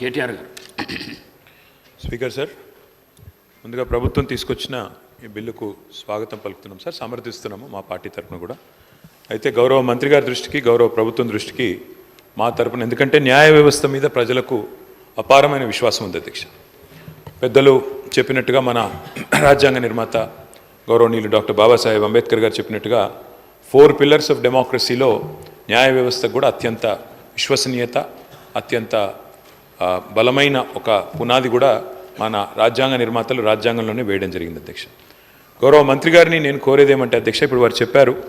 కేటీఆర్ గారు. Speaker sir ముందుగా ప్రభుత్వం తీసుకొచ్చిన ఈ బిల్లుకు స్వాగతం పలుకుతున్నాం సార్ సమర్థిస్తున్నాము మా పార్టీ తరఫున కూడా. అయితే గౌరవ మంత్రి గారి దృష్టికి గౌరవ ప్రభుత్వం దృష్టికి మా తరపున ఎందుకంటే న్యాయ వ్యవస్థ మీద ప్రజలకు అపారమైన విశ్వాసం ఉంది అధ్యక్ష. పెద్దలు చెప్పినట్టుగా మన రాజ్యాంగ నిర్మాత గౌరవనీయులు డాక్టర్ బాబాసాహెబ్ అంబేద్కర్ గారు చెప్పినట్టుగా ఫోర్ పిల్లర్స్ ఆఫ్ డెమోక్రసీలో న్యాయ వ్యవస్థ కూడా అత్యంత విశ్వసనీయత అత్యంత బలమైన ఒక పునాది కూడా మన రాజ్యాంగ నిర్మాతలు రాజ్యాంగంలోనే వేయడం జరిగింది అధ్యక్ష. గౌరవ మంత్రి గారిని నేను కోరేది ఏమంటే అధ్యక్ష ఇప్పుడు వారు చెప్పారు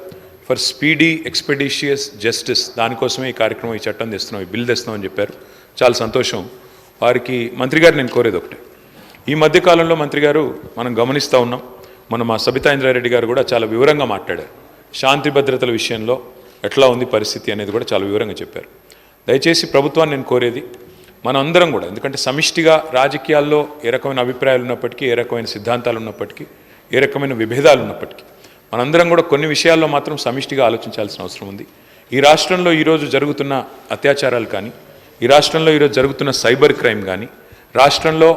ఫర్ స్పీడీ ఎక్స్పెడిషియస్ జస్టిస్ దానికోసమే ఈ కార్యక్రమం ఈ చట్టం తెస్తున్నాం ఈ బిల్ తెస్తున్నామని చెప్పారు. చాలా సంతోషం. వారికి మంత్రి గారు నేను కోరేది ఒకటే. ఈ మధ్యకాలంలో మంత్రి గారు మనం గమనిస్తూ ఉన్నాం. మన మా సబితా ఇంద్రారెడ్డి గారు కూడా చాలా వివరంగా మాట్లాడారు. శాంతి భద్రతల విషయంలో ఎట్లా ఉంది పరిస్థితి అనేది కూడా చాలా వివరంగా చెప్పారు. దయచేసి ప్రభుత్వాన్ని నేను కోరేది మనం అందరం కూడా ఎందుకంటే సమిష్టిగా రాజకీయాల్లో ఏ రకమైన అభిప్రాయాలు ఉన్నప్పటికీ ఏ రకమైన సిద్ధాంతాలు ఉన్నప్పటికీ ఏ రకమైన విభేదాలు ఉన్నప్పటికీ మనందరం కూడా కొన్ని విషయాల్లో మాత్రం సమిష్టిగా ఆలోచించాల్సిన అవసరం ఉంది. ఈ రాష్ట్రంలో ఈరోజు జరుగుతున్న అత్యాచారాలు కానీ ఈ రాష్ట్రంలో ఈరోజు జరుగుతున్న సైబర్ క్రైమ్ కానీ రాష్ట్రంలో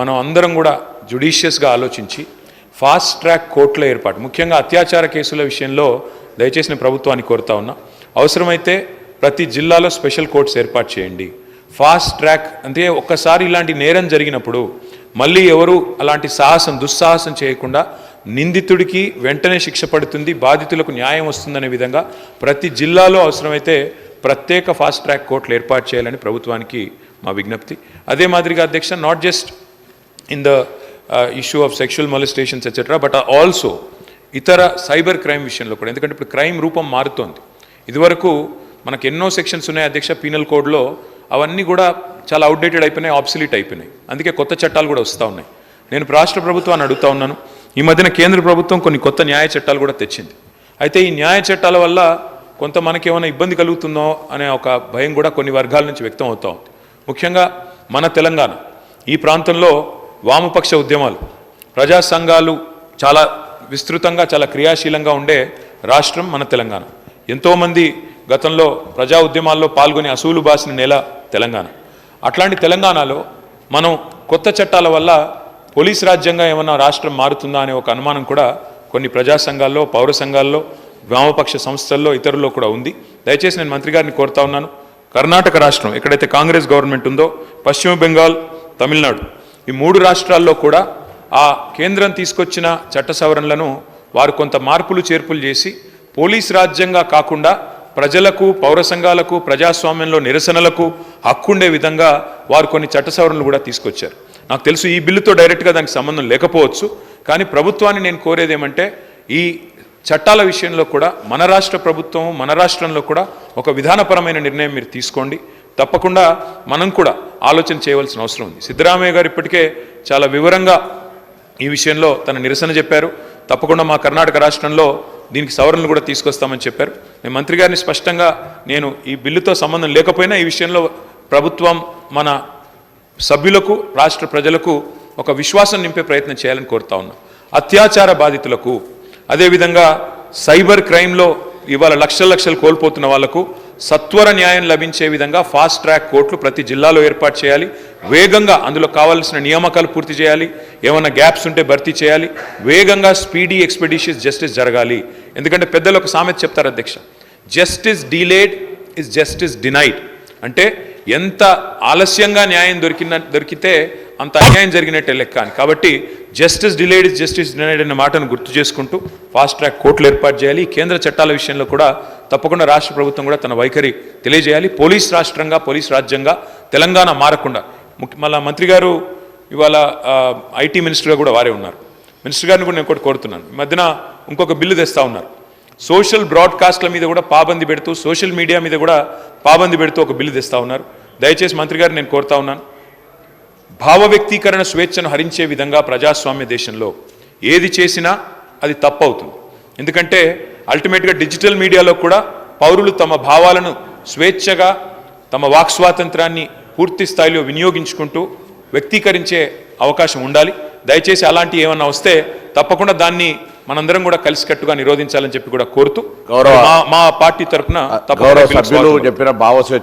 మనం అందరం కూడా జుడిషియస్గా ఆలోచించి ఫాస్ట్ ట్రాక్ కోర్టుల ఏర్పాటు ముఖ్యంగా అత్యాచార కేసుల విషయంలో దయచేసి ప్రభుత్వాన్ని కోరుతా ఉన్నా. అవసరమైతే ప్రతి జిల్లాలో స్పెషల్ కోర్ట్స్ ఏర్పాటు చేయండి. ఫాస్ట్ ట్రాక్ అంటే ఒక్కసారి ఇలాంటి నేరం జరిగినప్పుడు మళ్ళీ ఎవరు అలాంటి సాహసం దుస్సాహసం చేయకుండా నిందితుడికి వెంటనే శిక్ష పడుతుంది బాధితులకు న్యాయం వస్తుందనే విధంగా ప్రతి జిల్లాలో అవసరమైతే ప్రత్యేక ఫాస్ట్ ట్రాక్ కోర్టులు ఏర్పాటు చేయాలని ప్రభుత్వానికి మా విజ్ఞప్తి. అదే మాదిరిగా అధ్యక్ష not just in the issue of sexual molestations etcetera but also ఇతర సైబర్ క్రైమ్ విషయంలో కూడా. ఎందుకంటే ఇప్పుడు క్రైమ్ రూపం మారుతోంది. ఇదివరకు మనకు ఎన్నో సెక్షన్స్ ఉన్నాయి అధ్యక్ష పీనల్ కోడ్లో అవన్నీ కూడా చాలా అవుట్డేటెడ్ అయిపోయినాయి ఆబ్సిలీట్ అయిపోయినాయి. అందుకే కొత్త చట్టాలు కూడా వస్తూ ఉన్నాయి. నేను రాష్ట్ర ప్రభుత్వాన్ని అడుగుతా ఉన్నాను. ఈ మధ్యన కేంద్ర ప్రభుత్వం కొన్ని కొత్త న్యాయ చట్టాలు కూడా తెచ్చింది. అయితే ఈ న్యాయ చట్టాల వల్ల కొంత మనకి ఏమైనా ఇబ్బంది కలుగుతుందో అనే ఒక భయం కూడా కొన్ని వర్గాల నుంచి వ్యక్తం అవుతూ ఉంది. ముఖ్యంగా మన తెలంగాణ. ఈ ప్రాంతంలో వామపక్ష ఉద్యమాలు ప్రజా సంఘాలు చాలా విస్తృతంగా చాలా క్రియాశీలంగా ఉండే రాష్ట్రం మన తెలంగాణ. ఎంతోమంది గతంలో ప్రజా ఉద్యమాల్లో పాల్గొని అసూలు బాసిన నేల తెలంగాణ. అట్లాంటి తెలంగాణలో మనం కొత్త చట్టాల వల్ల పోలీస్ రాజ్యంగా ఏమన్నా రాష్ట్రం మారుతుందా అనే ఒక అనుమానం కూడా కొన్ని ప్రజా సంఘాల్లో పౌర సంఘాల్లో వామపక్ష సంస్థల్లో ఇతరుల్లో కూడా ఉంది. దయచేసి నేను మంత్రి గారిని కోరుతా ఉన్నాను. కర్ణాటక రాష్ట్రం ఎక్కడైతే కాంగ్రెస్ గవర్నమెంట్ ఉందో పశ్చిమ బెంగాల్ తమిళనాడు ఈ మూడు రాష్ట్రాల్లో కూడా ఆ కేంద్రం తీసుకొచ్చిన చట్ట సవరణలను వారు కొంత మార్పులు చేర్పులు చేసి పోలీస్ రాజ్యంగా కాకుండా ప్రజలకు పౌర సంఘాలకు ప్రజాస్వామ్యంలో నిరసనలకు హక్కుండే విధంగా వారు కొన్ని చట్ట సవరణలు కూడా తీసుకొచ్చారు. నాకు తెలుసు ఈ బిల్లుతో డైరెక్ట్గా దానికి సంబంధం లేకపోవచ్చు కానీ ప్రభుత్వాన్ని నేను కోరేది ఏమంటే ఈ చట్టాల విషయంలో కూడా మన రాష్ట్ర ప్రభుత్వం మన రాష్ట్రంలో కూడా ఒక విధానపరమైన నిర్ణయం మీరు తీసుకోండి. తప్పకుండా మనం కూడా ఆలోచన చేయవలసిన అవసరం ఉంది. సిద్ధరామయ్య గారు ఇప్పటికే చాలా వివరంగా ఈ విషయంలో తన నిరసన చెప్పారు. తప్పకుండా మా కర్ణాటక రాష్ట్రంలో దీనికి సవరణలు కూడా తీసుకొస్తామని చెప్పారు. నేను మంత్రి గారిని స్పష్టంగా నేను ఈ బిల్లుతో సంబంధం లేకపోయినా ఈ విషయంలో ప్రభుత్వం మన సభ్యులకు రాష్ట్ర ప్రజలకు ఒక విశ్వాసం నింపే ప్రయత్నం చేయాలని కోరుతా ఉన్నా. అత్యాచార బాధితులకు అదేవిధంగా సైబర్ క్రైమ్లో ఇవాళ లక్షల లక్షలు కోల్పోతున్న వాళ్ళకు సత్వర న్యాయం లభించే విధంగా ఫాస్ట్ ట్రాక్ కోర్టులు ప్రతి జిల్లాలో ఏర్పాటు చేయాలి. వేగంగా అందులో కావాల్సిన నియామకాలు పూర్తి చేయాలి. ఏమైనా గ్యాప్స్ ఉంటే భర్తీ చేయాలి. వేగంగా స్పీడీ ఎక్స్పెడిషియస్ జస్టిస్ జరగాలి. ఎందుకంటే పెద్దలు ఒక సామెత చెప్తారు అధ్యక్ష. Justice delayed is justice denied అంటే ఎంత ఆలస్యంగా న్యాయం దొరికిన దొరికితే అంత అన్యాయం జరిగినట్టే లెక్క అని. కాబట్టి justice delayed is justice denied అనే మాటను గుర్తు చేసుకుంటూ ఫాస్ట్ ట్రాక్ కోర్టులు ఏర్పాటు చేయాలి. కేంద్ర చట్టాల విషయంలో కూడా తప్పకుండా రాష్ట్ర ప్రభుత్వం కూడా తన వైఖరి తెలియజేయాలి. పోలీస్ రాష్ట్రంగా పోలీస్ రాజ్యంగా తెలంగాణ మారకుండా. ముఖ్య మళ్ళా మంత్రి గారు ఇవాళ ఐటీ మినిస్టర్గా కూడా వారే ఉన్నారు. మినిస్టర్ గారిని కూడా నేను ఒకటి కోరుతున్నాను. ఈ మధ్యన ఇంకొక బిల్లు తెస్తా ఉన్నారు. సోషల్ బ్రాడ్కాస్ట్ల మీద కూడా పాబంది పెడుతూ సోషల్ మీడియా మీద కూడా పాబంది పెడుతూ ఒక బిల్లు తెస్తా ఉన్నారు. దయచేసి మంత్రి గారు నేను కోరుతా ఉన్నాను. భావ వ్యక్తీకరణ స్వేచ్ఛను హరించే విధంగా ప్రజాస్వామ్య దేశంలో ఏది చేసినా అది తప్పు అవుతుంది ఎందుకంటే అల్టిమేట్గా డిజిటల్ మీడియాలో కూడా పౌరులు తమ భావాలను స్వేచ్ఛగా తమ వాక్ స్వాతంత్రాన్ని పూర్తి స్థాయిలో వినియోగించుకుంటూ వ్యక్తీకరించే అవకాశం ఉండాలి. దయచేసి అలాంటి ఏమన్నా వస్తే తప్పకుండా దాన్ని మనందరం కూడా కలిసికట్టుగా నిరోధించాలని చెప్పి కూడా కోరుతూ మా పార్టీ తరఫున చెప్పిన భావస్వేచ్ఛ